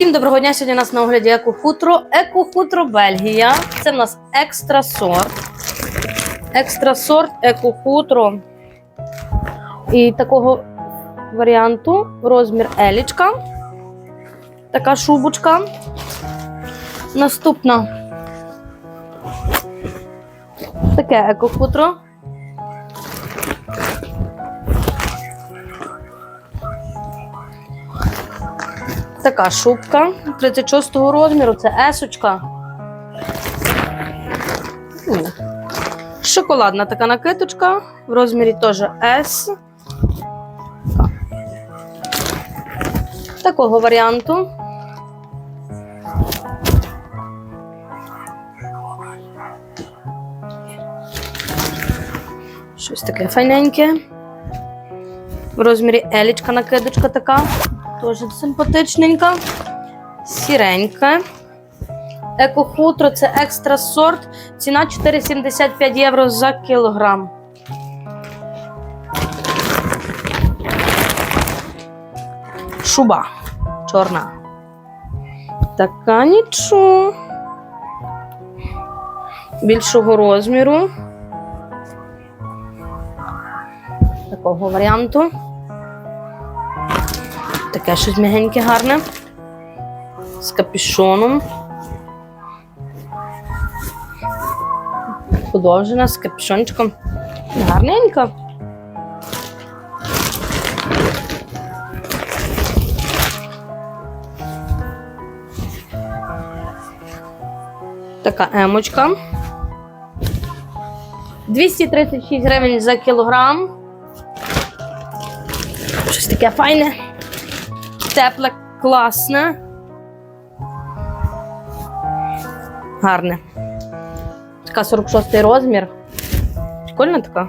Всім доброго дня. Сьогодні у нас на огляді екохутро. Екохутро Бельгія. Це в нас екстра сорт. Екстра сорт, екохутро. І такого варіанту розмір елічка. Така шубочка. Наступна. Таке екохутро. Така шубка 36-го розміру, це есочка. Шоколадна така накидочка, в розмірі теж S. Такого варіанту. Щось таке файненьке. В розмірі елічка накидочка така. Теж симпатичненька. Сіренька. Екохутро це екстра сорт. Ціна 4,75 євро за кілограм. Шуба чорна. Така нічого. Більшого розміру. Такого варіанту. Таке щось м'ягеньке гарне. З капюшоном. Подовжена з капюшончиком. Гарненька. Така емочка. 236 гривень за кілограм. Щось таке файне тепле, класне. Гарне. Така 46 розмір. Прикольна така.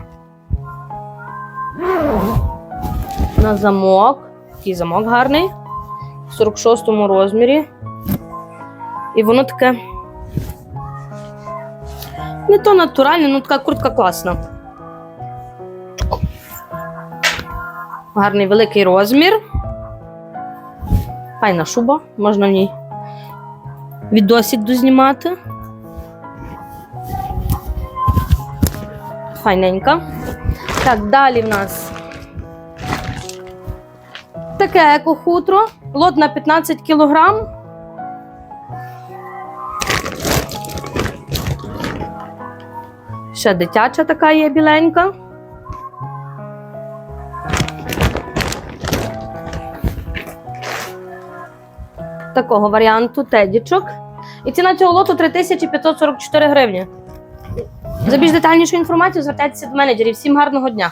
На замок. Такий замок гарний. В 46 розмірі. І воно таке. Не то натуральне, ну така куртка класна. Гарний великий розмір. Файна шуба, можна в ній відосик дознімати. Файненька. Так, далі в нас таке екохутро. Лот на 15 кілограм. Ще дитяча така є біленька. Такого варіанту тедічок. І ціна цього лоту 3544 гривні. За більш детальнішу інформацію звертайтеся до менеджерів. Всім гарного дня!